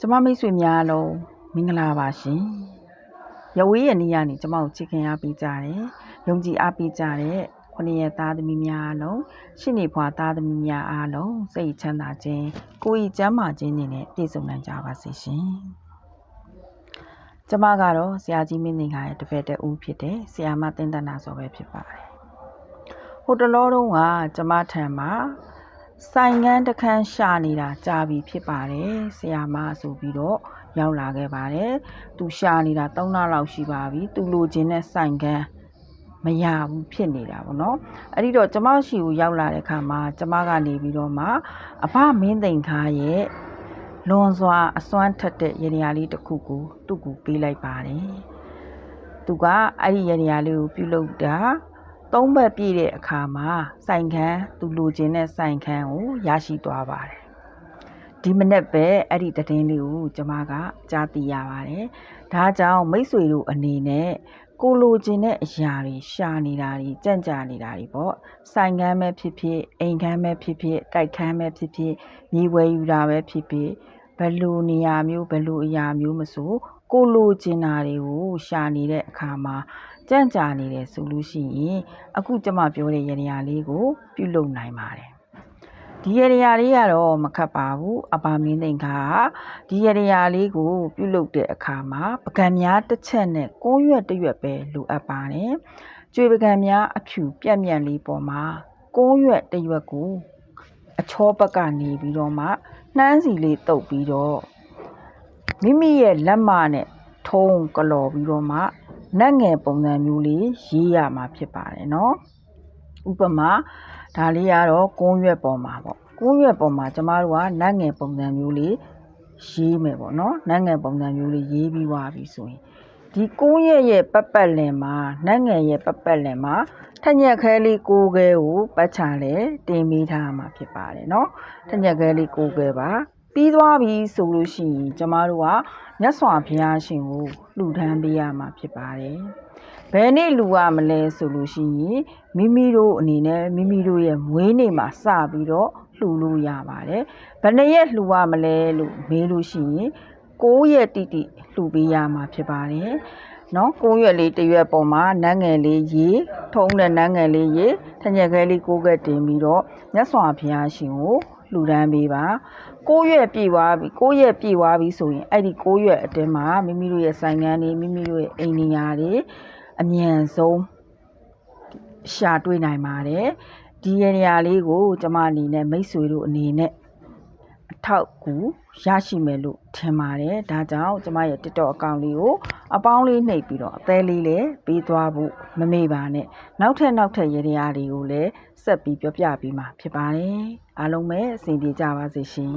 ကျမမိတ်ဆွေများလုံးမင်္ဂလာပါရှင်။ရဝေးရနီးကနေကျမကိုချစ်ခင်အားပေးကြတယ်။ယုံကြည်အားပေးကြတဲ့ခုနှစ်ရက်သားသမီးများအားလုံးရှင့်နေဖွာသားသမီးများအားလုံးစိတ်ချမ်းသာခြင်းကိုယ်ဤကျမ်းမာခြင်းတွေနဲ့ပြည့်စုံနိုင်ကြပါစေရှင်။ကျမကတော့ဆရာကြီးမင်းနေခါရဲ့တပည့်တဦးဖြစ်တဲ့ဆရာမတင်တနာစောပဲဖြစ်ပါတယ်။ဟိုတလောတုန်းကကျမထံမှာ ဆိုင်ငန်းတစ်ခန်းရှာနေတာကြာပြီဖြစ်ပါတယ်ဆရာမဆိုပြီးတော့ရောက်လာခဲ့ပါတယ်သူရှာနေတာ3လလောက်ရှိပါပြီသူလိုချင်တဲ့ဆိုင်ကန်းမရဘူးဖြစ်နေတာပေါ့နော်အဲ့ဒီတော့ကျမရှိကိုရောက်လာတဲ့ခါမှာကျမကနေပြီးတော့မှအဖမင်းသိန်ခါရဲ့လွန်စွာအစွမ်းထက်တဲ့ရေနေရာလေးတစ်ခုကိုသူ့ကိုပေးလိုက်ပါတယ်သူကအဲ့ဒီရေနေရာလေးကိုပြုတ်လုပ်တာ သုံးဘက်ပြည့်တဲ့အခါမှာစိုင်ခန်းသူလိုချင်တဲ့စိုင်ခန်းကိုရရှိသွားပါတယ်ဒီမနေ့ပဲအဲ့ဒီတည်င်းလေးကိုကျမကကြားသိရပါတယ်ဒါကြောင့်မိတ်ဆွေတို့အနေနဲ့ကိုလိုချင်တဲ့အရာတွေရှာနေတာတွေကြံ့ကြာနေတာတွေပေါ့စိုင်ခန်းပဲဖြစ်ဖြစ်အိမ်ခန်းပဲဖြစ်ဖြစ်တိုက်ခန်းပဲဖြစ်ဖြစ်မြေဝဲယူတာပဲဖြစ်ဖြစ်ဘယ်လိုနေရာမျိုးဘယ်လိုအရာမျိုးမဆို ကိုလိုချင်တာတွေကိုရှာနေတဲ့အခါမှာကြံ့ကြာနေတယ်ဆိုလို့ရှိရင်အခုကျမပြောတဲ့ရနေရာလေးကို ပြုလုပ်နိုင်ပါတယ်ဒီရနေရာလေးကတော့မခတ်ပါဘူးအပါမင်းသိင်္ခါဒီရနေရာလေးကို ပြုလုပ်တဲ့အခါမှာပကံများတစ်ချက်နဲ့ကုန်းရွက်တစ်ရွက်ပဲလိုအပ်ပါတယ်ကျွေပကံများအဖြူပြက်မြက်လေးပေါ်မှာကုန်းရွက်တစ်ရွက်ကိုအချောဘက်ကနေပြီးတော့မှနှမ်းစီလေးတုပ်ပြီးတော့ မိမိရဲ့လက်မနဲ့ထုံးကလော်ပြီးတော့မှနတ်ငယ်ပုံစံမျိုးလေးရေးရမှာဖြစ်ပါတယ်နော်ဥပမာဒါလေးကတော့ကုန်းရွက်ပေါ်မှာပေါ့ကုန်းရွက်ပေါ်မှာကျမတို့ကနတ်ငယ်ပုံစံမျိုးလေးရေးမယ်ပေါ့နော်နတ်ငယ်ပုံစံမျိုးလေးရေးပြီးွားပြီဆိုရင်ဒီကုန်းရွက်ရဲ့ပတ်ပတ်လည်မှာနတ်ငယ်ရဲ့ပတ်ပတ်လည်မှာထညက်ခဲလေးကိုခဲကိုပတ်ချလဲတင်ပေးထားမှာဖြစ်ပါတယ်နော်ထညက်ခဲလေးကိုခဲပါ ပြီးသွားပြီဆိုလို့ရှိရင်ကျမတို့ကမြတ်စွာဘုရားရှင်ကိုလှူဒန်းပေးရမှာဖြစ်ပါတယ်။ဘယ်နေ့လှူရမလဲဆိုလို့ရှိရင်မိမိတို့အနေနဲ့မိမိတို့ရဲ့မွေးနေ့မှာစပြီးတော့လှူလို့ရပါတယ်။ဘယ်နှစ်ရက်လှူရမလဲလို့မေးလို့ရှိရင်9ရက်တိတိလှူပေးရမှာဖြစ်ပါတယ်။နော်ကိုရွက်လေးတရွက်ပေါ်မှာနန်းငယ်လေးရေထုံးတဲ့နန်းငယ်လေးရေထညက်ခဲလေးကိုကက်တင်ပြီးတော့မြတ်စွာဘုရားရှင်ကို လှူဒန်းပေးပါ6ရက်ပြည့်သွားပြီ6ရက်ပြည့်သွားပြီဆိုရင်အဲ့ဒီ6ရက်အတွင်းမှာမိမိတို့ရဲ့ဆိုင်ငန်းတွေမိမိတို့ရဲ့အိမ်နေရာတွေအမြန်ဆုံးရှာတွေ့နိုင်ပါတယ်ဒီရနေရာလေးကို ကျမအနေနဲ့မိတ်ဆွေတို့အနေနဲ့ အထောက်အကူရရှိမယ်လို့ထင်ပါတယ်ဒါကြောင့်ကျမရဲ့ TikTok အကောင့်လေးကိုအပေါင်းလေးနှိပ်ပြီးတော့အသေးလေးလည်းပေးသွားဖို့မမေ့ပါနဲ့နောက်ထပ်နောက်ထပ်ရနေရာတွေကိုလည်းဆက်ပြီးပြောပြပေးမှာဖြစ်ပါတယ်အားလုံးပဲအဆင်ပြေကြပါစေရှင်